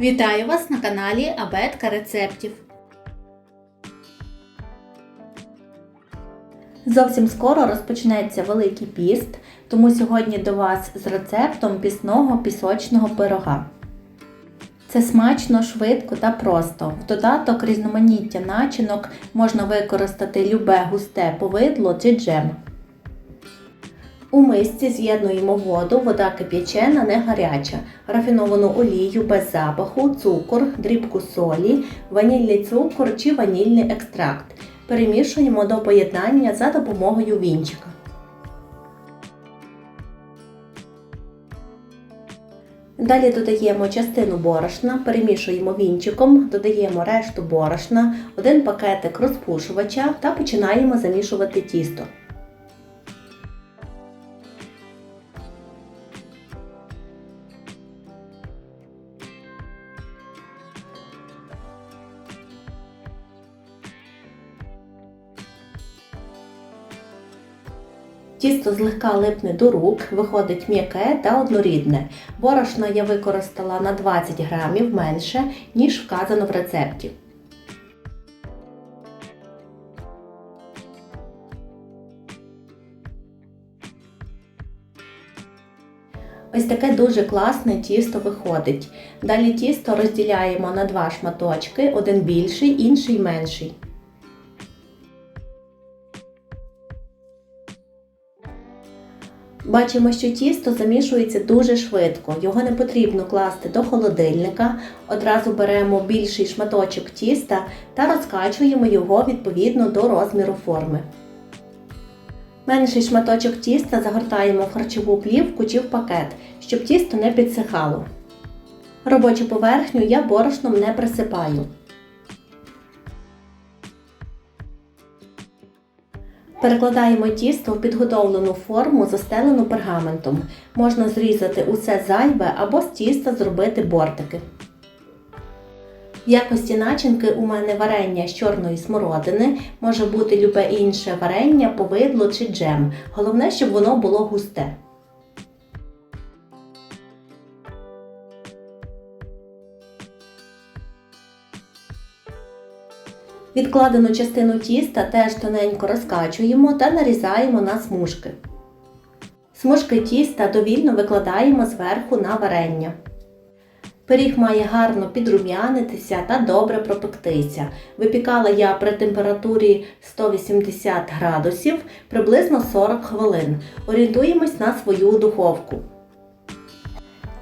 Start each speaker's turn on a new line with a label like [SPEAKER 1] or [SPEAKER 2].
[SPEAKER 1] Вітаю вас на каналі Абетка рецептів. Зовсім скоро розпочнеться Великий піст, тому сьогодні до вас з рецептом пісного пісочного пирога. Це смачно, швидко та просто. В додаток різноманіття начинок можна використати любе густе повидло чи джем. У мисці з'єднуємо воду, вода кип'ячена, не гаряча, рафіновану олію без запаху, цукор, дрібку солі, ванільний цукор чи ванільний екстракт. Перемішуємо до поєднання за допомогою вінчика. Далі додаємо частину борошна, перемішуємо вінчиком, додаємо решту борошна, один пакетик розпушувача та починаємо замішувати тісто. Тісто злегка липне до рук, виходить м'яке та однорідне. Борошна я використала на 20 грамів менше, ніж вказано в рецепті. Ось таке дуже класне тісто виходить. Далі тісто розділяємо на два шматочки, один більший, інший менший. Бачимо, що тісто замішується дуже швидко. Його не потрібно класти до холодильника. Одразу беремо більший шматочок тіста та розкачуємо його відповідно до розміру форми. Менший шматочок тіста загортаємо в харчову плівку чи в пакет, щоб тісто не підсихало. Робочу поверхню я борошном не присипаю. Перекладаємо тісто в підготовлену форму, застелену пергаментом. Можна зрізати усе зайве або з тіста зробити бортики. В якості начинки у мене варення з чорної смородини, може бути любе інше варення, повидло чи джем. Головне, щоб воно було густе. Відкладену частину тіста теж тоненько розкачуємо та нарізаємо на смужки. Смужки тіста довільно викладаємо зверху на варення. Пиріг має гарно підрум'янитися та добре пропектися. Випікала я при температурі 180 градусів приблизно 40 хвилин. Орієнтуємось на свою духовку.